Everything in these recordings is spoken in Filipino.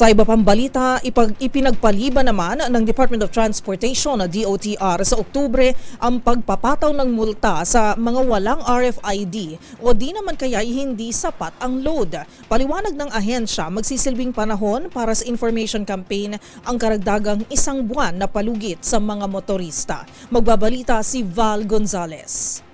Sa iba pang balita, ipag, ipinagpaliban naman ng Department of Transportation na DOTR sa Oktubre ang pagpapataw ng multa sa mga walang RFID o di naman kaya hindi sapat ang load. Paliwanag ng ahensya, magsisilbing panahon para sa information campaign ang karagdagang isang buwan na palugit sa mga motorista. Magbabalita si Val Gonzalez.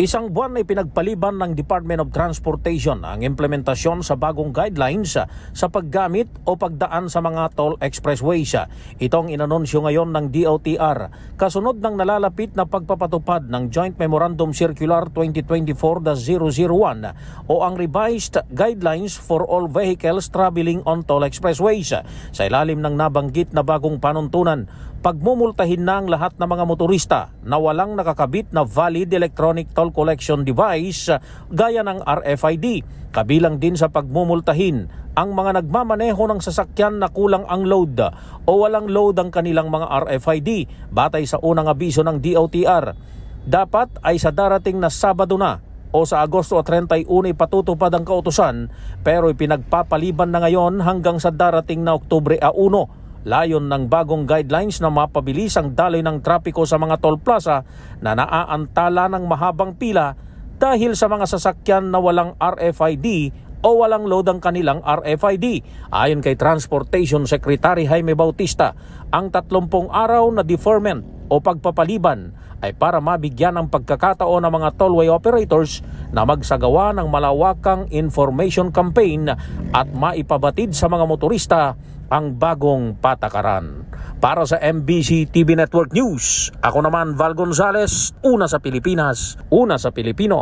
Isang buwan ay pinagpaliban ng Department of Transportation ang implementasyon sa bagong guidelines sa paggamit o pagdaan sa mga toll expressways. Itong inanunsyo ngayon ng DOTR kasunod ng nalalapit na pagpapatupad ng Joint Memorandum Circular 2024-001 o ang revised guidelines for all vehicles traveling on toll expressways. Sa ilalim ng nabanggit na bagong panuntunan, pagmumultahin na ang lahat ng mga motorista na walang nakakabit na valid electronic toll collection device gaya ng RFID. Kabilang din sa pagmumultahin ang mga nagmamaneho ng sasakyan na kulang ang load o walang load ang kanilang mga RFID batay sa unang abiso ng DOTR. Dapat ay sa darating na Sabado na o sa Agosto 31 ipatutupad ang kautusan pero ipinagpapaliban na ngayon hanggang sa darating na Oktubre 1 Layon ng bagong guidelines na mapabilis ang daloy ng trapiko sa mga toll plaza na naaantala ng mahabang pila dahil sa mga sasakyan na walang RFID o walang load ang kanilang RFID. Ayon kay Transportation Secretary Jaime Bautista, ang 30 araw na deferment o pagpapaliban ay para mabigyan ng pagkakataon ng mga tollway operators na magsagawa ng malawakang information campaign at maipabatid sa mga motorista ang bagong patakaran. Para sa MBC TV Network News, ako naman Val Gonzales, una sa Pilipinas, una sa Pilipino.